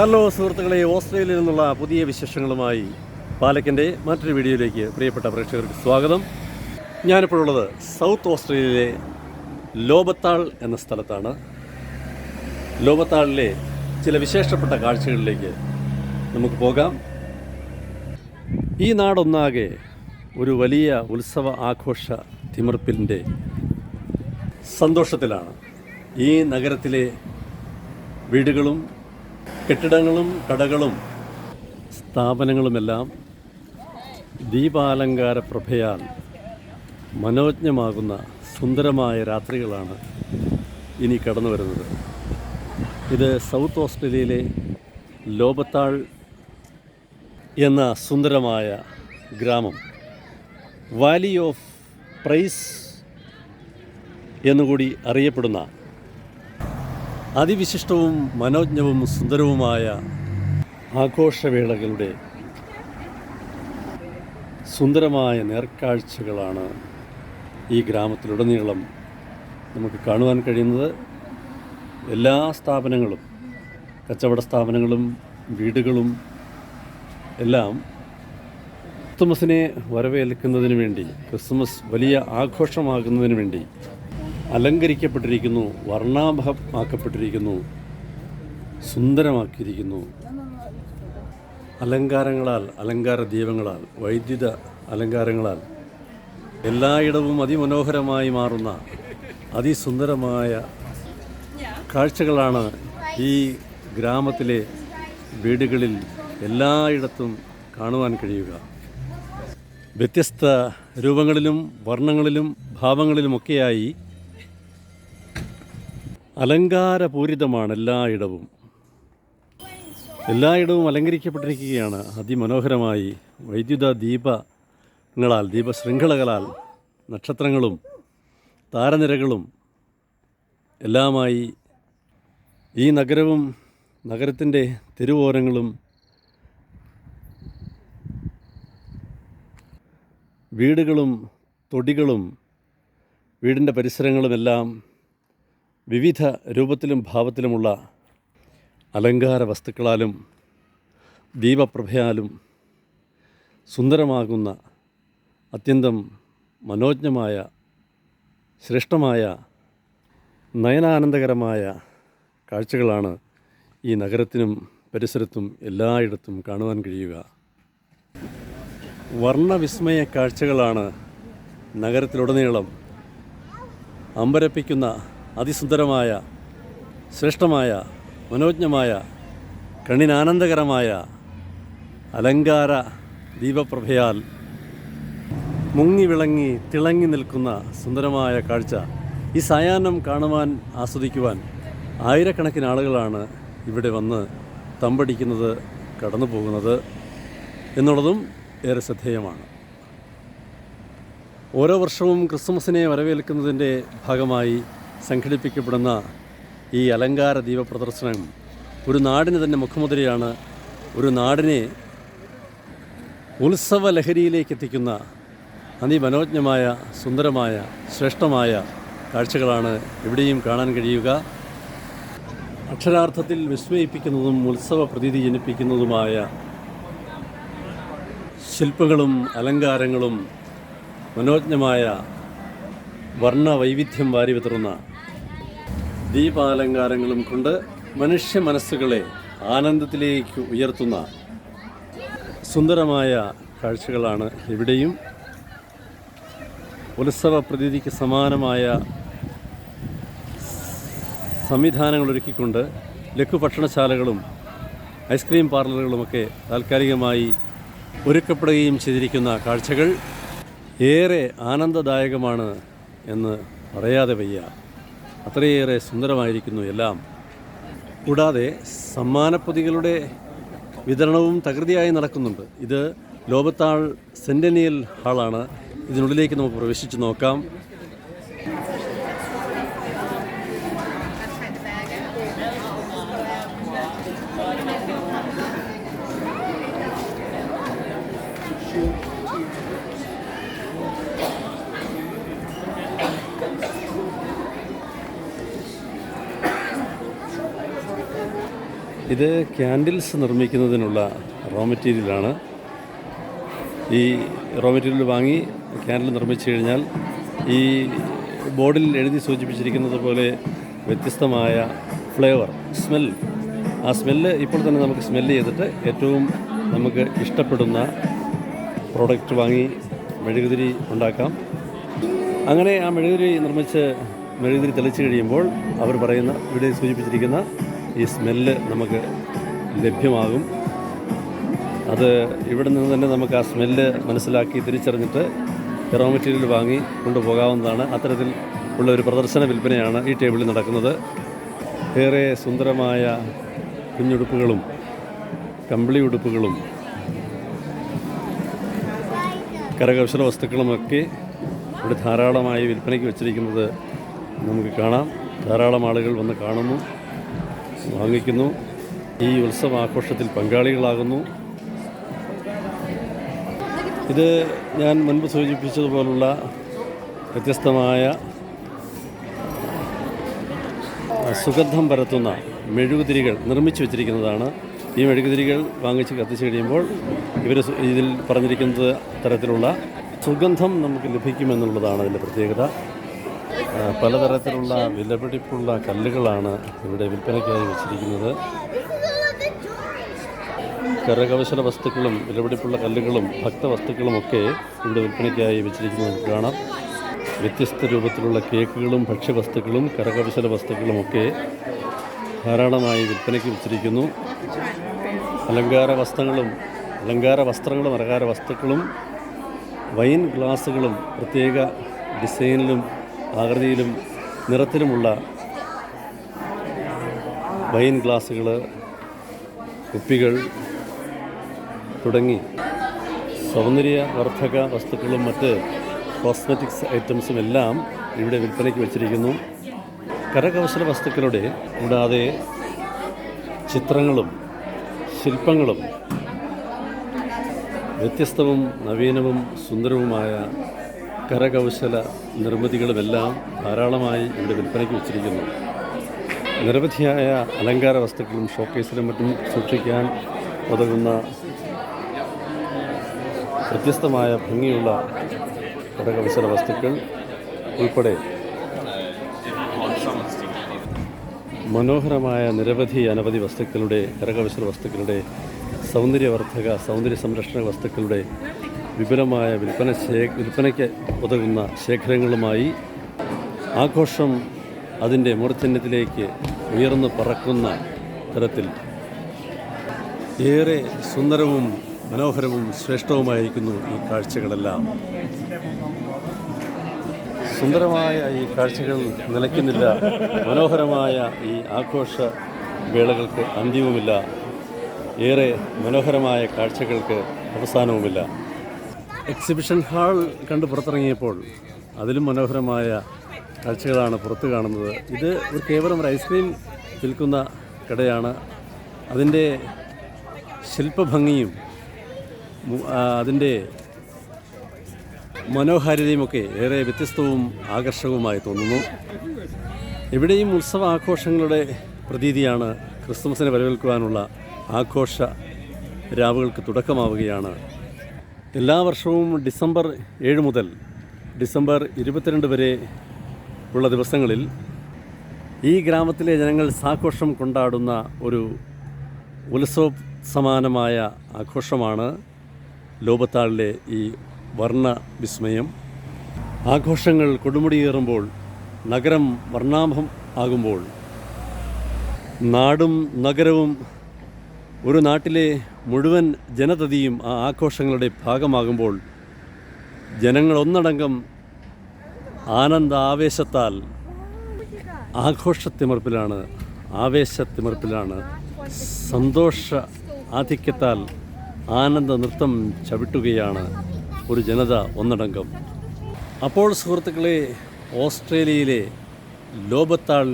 Hello സുഹൃത്തുക്കളെ ഓസ്ട്രേലിയയിൽ നിന്നുള്ള പുതിയ വിശേഷങ്ങളുമായി പാലക്കിന്റെ മറ്റൊരു വീഡിയോയിലേക്ക് പ്രിയപ്പെട്ട പ്രേക്ഷകർക്ക് സ്വാഗതം. ഞാനിപ്പോഴുള്ളത് സൗത്ത് ഓസ്ട്രേലിയയിലെ ലോബത്താൾ എന്ന സ്ഥലത്താണ്. ലോബത്താളിലെ ചില വിശേഷപ്പെട്ട കാഴ്ചകളിലേക്ക് നമുക്ക് പോകാം. ഈ നാടൊന്നാകെ ഒരു വലിയ ഉത്സവ ആഘോഷ തിമിർപ്പിന്റെ സന്തോഷത്തിലാണ്. ഈ നഗരത്തിലെ വീടുകളും കെട്ടിടങ്ങളും കടകളും സ്ഥാപനങ്ങളുമെല്ലാം ദീപാലങ്കാര പ്രഭയാൽ മനോജ്ഞമാകുന്ന സുന്ദരമായ രാത്രികളാണ് ഇനി കടന്നു വരുന്നത്. ഇത് സൗത്ത് ഓസ്ട്രേലിയയിലെ ലോബത്താൾ എന്ന സുന്ദരമായ ഗ്രാമം. വാലി ഓഫ് പ്രൈസ് എന്നുകൂടി അറിയപ്പെടുന്ന അതിവിശിഷ്ടവും മനോജ്ഞവും സുന്ദരവുമായ ആഘോഷവേളകളുടെ സുന്ദരമായ നേർക്കാഴ്ചകളാണ് ഈ ഗ്രാമത്തിലുടനീളം നമുക്ക് കാണുവാൻ കഴിയുന്നത്. എല്ലാ സ്ഥാപനങ്ങളും കച്ചവട സ്ഥാപനങ്ങളും വീടുകളും എല്ലാം ക്രിസ്തുമസിനെ വരവേൽക്കുന്നതിന് വേണ്ടി ക്രിസ്തുമസ് വലിയ ആഘോഷമാകുന്നതിന് വേണ്ടി അലങ്കരിക്കപ്പെട്ടിരിക്കുന്നു വർണാഭമാക്കപ്പെട്ടിരിക്കുന്നു സുന്ദരമാക്കിയിരിക്കുന്നു. അലങ്കാരങ്ങളാൽ അലങ്കാര ദീപങ്ങളാൽ വൈദ്യുത അലങ്കാരങ്ങളാൽ എല്ലായിടവും അതിമനോഹരമായി മാറുന്ന അതിസുന്ദരമായ കാഴ്ചകളാണ് ഈ ഗ്രാമത്തിലെ വീടുകളിൽ എല്ലായിടത്തും കാണുവാൻ കഴിയുക. വ്യത്യസ്ത രൂപങ്ങളിലും വർണങ്ങളിലും ഭാവങ്ങളിലുമൊക്കെയായി അലങ്കാരപൂരിതമാണ് എല്ലായിടവും എല്ലായിടവും അലങ്കരിക്കപ്പെട്ടിരിക്കുകയാണ് അതിമനോഹരമായി വൈദ്യുത ദീപങ്ങളാൽ ദീപശൃംഖലകളാൽ നക്ഷത്രങ്ങളും താരനിരകളും എല്ലാമായി ഈ നഗരവും നഗരത്തിന്റെ തെരുവോരങ്ങളും വീടുകളും തൊടികളും വീടിന്റെ പരിസരങ്ങളുമെല്ലാം വിവിധ രൂപത്തിലും ഭാവത്തിലുമുള്ള അലങ്കാര വസ്തുക്കളാലും ദീപപ്രഭയാലും സുന്ദരമാകുന്ന അത്യന്തം മനോജ്ഞമായ ശ്രേഷ്ഠമായ നയനാനന്ദകരമായ കാഴ്ചകളാണ് ഈ നഗരത്തിനും പരിസരത്തും എല്ലായിടത്തും കാണുവാൻ കഴിയുക. വർണവിസ്മയ കാഴ്ചകളാണ് നഗരത്തിലുടനീളം അമ്പരപ്പിക്കുന്ന അതിസുന്ദരമായ ശ്രേഷ്ഠമായ മനോജ്ഞമായ കണ്ണിനാനന്ദകരമായ അലങ്കാര ദീപപ്രഭയാൽ മുങ്ങി വിളങ്ങി തിളങ്ങി നിൽക്കുന്ന സുന്ദരമായ കാഴ്ച ഈ സായാഹ്നം കാണുവാൻ ആസ്വദിക്കുവാൻ ആയിരക്കണക്കിന് ആളുകളാണ് ഇവിടെ വന്ന് തമ്പടിക്കുന്നത് കടന്നു പോകുന്നത് എന്നുള്ളതും ഏറെ ശ്രദ്ധേയമാണ്. ഓരോ വർഷവും ക്രിസ്മസിനെ വരവേൽക്കുന്നതിന്റെ ഭാഗമായി സംഘടിപ്പിക്കപ്പെടുന്ന ഈ അലങ്കാര ദീപപ്രദർശനം ഒരു നാടിന് തന്നെ മുഖമുദ്രയാണ്. ഒരു നാടിനെ ഉത്സവ ലഹരിയിലേക്ക് എത്തിക്കുന്ന അതിമനോജ്ഞമായ സുന്ദരമായ ശ്രേഷ്ഠമായ കാഴ്ചകളാണ് എവിടെയും കാണാൻ കഴിയുക. അക്ഷരാർത്ഥത്തിൽ വിസ്മയിപ്പിക്കുന്നതും ഉത്സവ പ്രതീതി ജനിപ്പിക്കുന്നതുമായ ശില്പങ്ങളും അലങ്കാരങ്ങളും മനോജ്ഞമായ വർണവൈവിധ്യം വാരി വിതറുന്ന ദീപാലങ്കാരങ്ങളും കൊണ്ട് മനുഷ്യ മനസ്സുകളെ ആനന്ദത്തിലേക്ക് ഉയർത്തുന്ന സുന്ദരമായ കാഴ്ചകളാണ് ഇവിടെയും. ഉത്സവ പ്രതീതിക്ക് സമാനമായ സംവിധാനങ്ങൾ ഒരുക്കിക്കൊണ്ട് ലഘുഭക്ഷണശാലകളും ഐസ്ക്രീം പാർലറുകളുമൊക്കെ താൽക്കാലികമായി ഒരുക്കപ്പെടുകയും ചെയ്തിരിക്കുന്ന കാഴ്ചകൾ ഏറെ ആനന്ദദായകമാണ് എന്ന് പറയാതെ വയ്യ. അത്രയേറെ സുന്ദരമായിരിക്കുന്നു എല്ലാം. കൂടാതെ സമ്മാനപ്പൊതികളുടെ വിതരണവും തകൃതിയായി നടക്കുന്നുണ്ട്. ഇത് ലോകത്താൾ സെന്റനിയൽ ഹാളാണ്. ഇതിനുള്ളിലേക്ക് നമുക്ക് പ്രവേശിച്ച് നോക്കാം. ഇത് ക്യാൻഡിൽസ് നിർമ്മിക്കുന്നതിനുള്ള റോ മെറ്റീരിയലാണ് ഈ റോ മെറ്റീരിയൽ വാങ്ങി ക്യാൻഡിൽ നിർമ്മിച്ചു കഴിഞ്ഞാൽ ഈ ബോർഡിൽ എഴുതി സൂചിപ്പിച്ചിരിക്കുന്നത് പോലെ വ്യത്യസ്തമായ ഫ്ലേവർ സ്മെൽ ആ സ്മെല്ല് ഇപ്പോൾ തന്നെ നമുക്ക് സ്മെല്ല് ചെയ്തിട്ട് ഏറ്റവും നമുക്ക് ഇഷ്ടപ്പെടുന്ന പ്രോഡക്റ്റ് വാങ്ങി മെഴുകുതിരി ഉണ്ടാക്കാം. അങ്ങനെ ആ മെഴുകുതിരി നിർമ്മിച്ച് മെഴുകുതിരി തെളിച്ച് കഴിയുമ്പോൾ അവർ പറയുന്ന ഇവിടെ സൂചിപ്പിച്ചിരിക്കുന്ന ഈ സ്മെല്ല് നമുക്ക് ലഭ്യമാകും. അത് ഇവിടെ നിന്ന് തന്നെ നമുക്ക് ആ സ്മെല്ല് മനസ്സിലാക്കി തിരിച്ചറിഞ്ഞിട്ട് റോ മെറ്റീരിയൽ വാങ്ങി കൊണ്ടുപോകാവുന്നതാണ്. അത്തരത്തിൽ ഉള്ള ഒരു പ്രദർശന വിൽപ്പനയാണ് ഈ ടേബിളിൽ നടക്കുന്നത്. ഏറെ സുന്ദരമായ കുഞ്ഞുടുപ്പുകളും കമ്പിളി ഉടുപ്പുകളും കരകൗശല വസ്തുക്കളുമൊക്കെ ഇവിടെ ധാരാളമായി വിൽപ്പനയ്ക്ക് വെച്ചിരിക്കുന്നത് നമുക്ക് കാണാം. ധാരാളം ആളുകൾ വന്ന് കാണുന്നു. വാങ്ങിക്കുന്നു ഈ ഉത്സവ ആഘോഷത്തിൽ പങ്കാളികളാകുന്നു. ഇത് ഞാൻ മുൻപ് സൂചിപ്പിച്ചതുപോലുള്ള വ്യത്യസ്തമായ സുഗന്ധം പരത്തുന്ന മെഴുകുതിരികൾ നിർമ്മിച്ചു വെച്ചിരിക്കുന്നതാണ്. ഈ മെഴുകുതിരികൾ വാങ്ങിച്ച് കത്തിച്ച് കഴിയുമ്പോൾ ഇവർ ഇതിൽ പറഞ്ഞിരിക്കുന്നത് തരത്തിലുള്ള സുഗന്ധം നമുക്ക് ലഭിക്കുമെന്നുള്ളതാണ് അതിന്റെ പ്രത്യേകത. പലതരത്തിലുള്ള വിലപിടിപ്പുള്ള കല്ലുകളാണ് ഇവിടെ വിൽപ്പനയ്ക്കായി വെച്ചിരിക്കുന്നത്. കരകൗശല വസ്തുക്കളും വിലപിടിപ്പുള്ള കല്ലുകളും ഭക്തവസ്തുക്കളുമൊക്കെ ഇവിടെ വിൽപ്പനയ്ക്കായി വെച്ചിരിക്കുന്നത് കാണാം. വ്യത്യസ്ത രൂപത്തിലുള്ള കേക്കുകളും ഭക്ഷ്യവസ്തുക്കളും കരകൗശല വസ്തുക്കളുമൊക്കെ ധാരാളമായി വിൽപ്പനയ്ക്ക് വെച്ചിരിക്കുന്നു. അലങ്കാര വസ്ത്രങ്ങളും അലങ്കാര വസ്ത്രങ്ങളും അലങ്കാര വസ്തുക്കളും വൈൻ ഗ്ലാസ്സുകളും പ്രത്യേക ഡിസൈനിലും ആകൃതിയിലും നിറത്തിലുമുള്ള വൈൻ ഗ്ലാസ്സുകൾ കുപ്പികൾ തുടങ്ങി സൗന്ദര്യവർദ്ധക വസ്തുക്കളും മറ്റ് കോസ്മെറ്റിക്സ് ഐറ്റംസും എല്ലാം ഇവിടെ വിൽപ്പനയ്ക്ക് വച്ചിരിക്കുന്നു. കരകൗശല വസ്തുക്കളുടെ കൂടാതെ ചിത്രങ്ങളും ശില്പങ്ങളും വ്യത്യസ്തവും നവീനവും സുന്ദരവുമായ കരകൗശല നിർമ്മിതികളുമെല്ലാം ധാരാളമായി ഇവിടെ വിൽപ്പനയ്ക്ക് വെച്ചിരിക്കുന്നു. നിരവധിയായ അലങ്കാര വസ്തുക്കളും ഷോക്കേസിലും മറ്റും സൂക്ഷിക്കാൻ ഉതകുന്ന വ്യത്യസ്തമായ ഭംഗിയുള്ള കരകൗശല വസ്തുക്കൾ ഉൾപ്പെടെ മനോഹരമായ നിരവധി അനവധി വസ്തുക്കളുടെ കരകൗശല വസ്തുക്കളുടെ സൗന്ദര്യവർദ്ധക സൗന്ദര്യ സംരക്ഷണ വസ്തുക്കളുടെ വിപുലമായ വിൽപ്പന ശേ വിൽപ്പനയ്ക്ക് ഉതകുന്ന ശേഖരങ്ങളുമായി ആഘോഷം അതിന്റെ മൂർധന്യത്തിലേക്ക് ഉയർന്നു പറക്കുന്ന തരത്തിൽ ഏറെ സുന്ദരവും മനോഹരവും ശ്രേഷ്ഠവുമായിരിക്കുന്നു ഈ കാഴ്ചകളെല്ലാം. സുന്ദരമായ ഈ കാഴ്ചകൾ നിലയ്ക്കുന്നില്ല. മനോഹരമായ ഈ ആഘോഷ വേളകൾക്ക് അന്ത്യവുമില്ല ഏറെ മനോഹരമായ കാഴ്ചകൾക്ക് അവസാനവുമില്ല. എക്സിബിഷൻ ഹാൾ കണ്ട് പുറത്തിറങ്ങിയപ്പോൾ അതിലും മനോഹരമായ കാഴ്ചകളാണ് പുറത്ത് കാണുന്നത്. ഇത് ഒരു കേവലം ഒരു ഐസ്ക്രീം വിൽക്കുന്ന കടയാണ്. അതിന്റെ ശില്പഭംഗിയും അതിന്റെ മനോഹാരിതയുമൊക്കെ ഏറെ വ്യത്യസ്തവും ആകർഷകവുമായി തോന്നുന്നു. എവിടെയും ഉത്സവ ആഘോഷങ്ങളുടെ പ്രതീതിയാണ് ക്രിസ്മസിനെ വരവേൽക്കുവാനുള്ള ആഘോഷ രാവുകൾക്ക് തുടക്കമാവുകയാണ്. എല്ലാ വർഷവും ഡിസംബർ ഏഴ് മുതൽ ഡിസംബർ ഇരുപത്തിരണ്ട് വരെ ഉള്ള ദിവസങ്ങളിൽ ഈ ഗ്രാമത്തിലെ ജനങ്ങൾ സാഘോഷം കൊണ്ടാടുന്ന ഒരു ഉത്സവ സമാനമായ ആഘോഷമാണ് ലോപത്താളിലെ ഈ വർണ വിസ്മയം. ആഘോഷങ്ങൾ കൊടുമുടിയേറുമ്പോൾ നഗരം വർണാഭം ആകുമ്പോൾ നാടും നഗരവും ഒരു നാട്ടിലെ മുഴുവൻ ജനതതിയും ആ ആഘോഷങ്ങളുടെ ഭാഗമാകുമ്പോൾ ജനങ്ങളൊന്നടങ്കം ആനന്ദാവേശത്താൽ ആഘോഷത്തിമർപ്പിലാണ് ആവേശത്തിമർപ്പിലാണ് സന്തോഷ ആധിക്യത്താൽ ആനന്ദ നൃത്തം ചവിട്ടുകയാണ് ഒരു ജനത ഒന്നടങ്കം. അപ്പോൾ സുഹൃത്തുക്കളെ ഓസ്ട്രേലിയയിലെ ലോബത്താൾ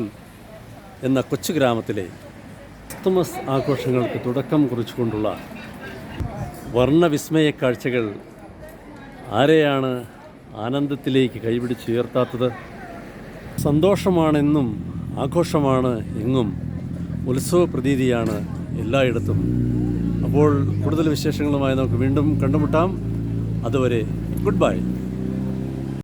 എന്ന കൊച്ചു ഗ്രാമത്തിലെ ക്രിസ്തുമസ് ആഘോഷങ്ങൾക്ക് തുടക്കം കുറിച്ചുകൊണ്ടുള്ള വർണവിസ്മയ കാഴ്ചകൾ ആരെയാണ് ആനന്ദത്തിലേക്ക് കൈപിടിച്ചുയർത്താത്തത് സന്തോഷമാണെന്നും ആഘോഷമാണ് എങ്ങും ഉത്സവ പ്രതീതിയാണ് എല്ലായിടത്തും. അപ്പോൾ കൂടുതൽ വിശേഷങ്ങളുമായി നമുക്ക് വീണ്ടും കണ്ടുമുട്ടാം. അതുവരെ ഗുഡ് ബൈ.